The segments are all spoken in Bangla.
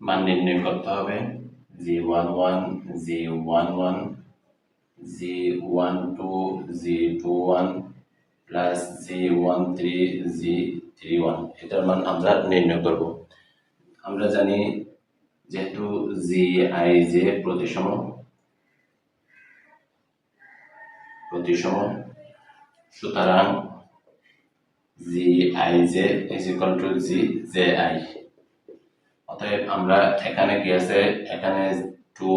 মান নির্ণয় করতে হবে। G one one G one one G one two G two one plus G one three G three one এটার মান আমরা নির্ণয় করব। আমরা জানি যেহেতু জি আই জে প্রতিসম প্রতিসম, সুতরাং G I J is equal to G J I অতএব আমরা এখানে কি আছে এখানে টু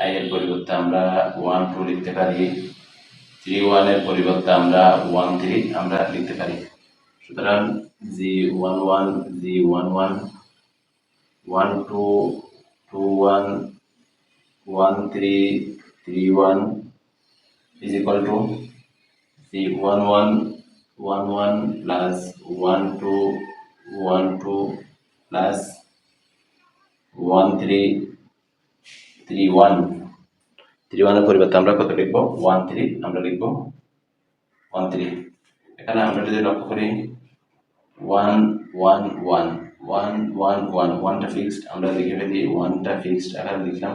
আই এর পরিবর্তে আমরা ওয়ান টু লিখতে পারি। থ্রি ওয়ানের পরিবর্তে আমরা ওয়ান থ্রি আমরা লিখতে পারি। সুতরাং G one one G one one one two two one one three three one is equal to the one one one one plus one two one two plus three three, one. Three one এর পরিবর্তে আমরা কত লিখব? One, three, আমরা লিখব one, three. এখানে আমরা যদি লক্ষ্য করি one one one one one one ওয়ানটা ফিক্সড আমরা লিখে ফেলি ওয়ানটা ফিক্সড এখানে লিখলাম।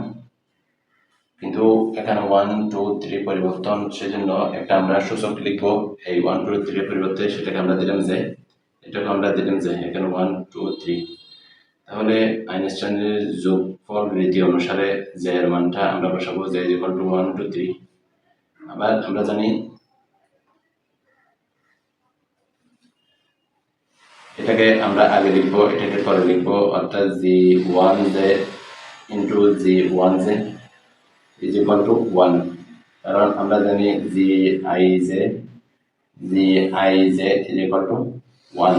কিন্তু এখানে ওয়ান টু থ্রি পরিবর্তন, সেজন্য একটা আমরা সূচক লিখব। এই ওয়ান টু থ্রি পরিবর্তে সেটাকে আমরা দিলাম যে এটাকে আমরা দিলাম যে, এখানে ওয়ান টু থ্রি তাহলে আইনস্টাইনের যোগফল রীতি অনুসারে এর মানটা আমরা বসাবো যে equal to one two three আবার আমরা জানি এটাকে আমরা আগে লিখব, এটাকে পরে লিখব, অর্থাৎ G one J into G one J is equal to one কারণ আমরা জানি G I J, G I J is equal to one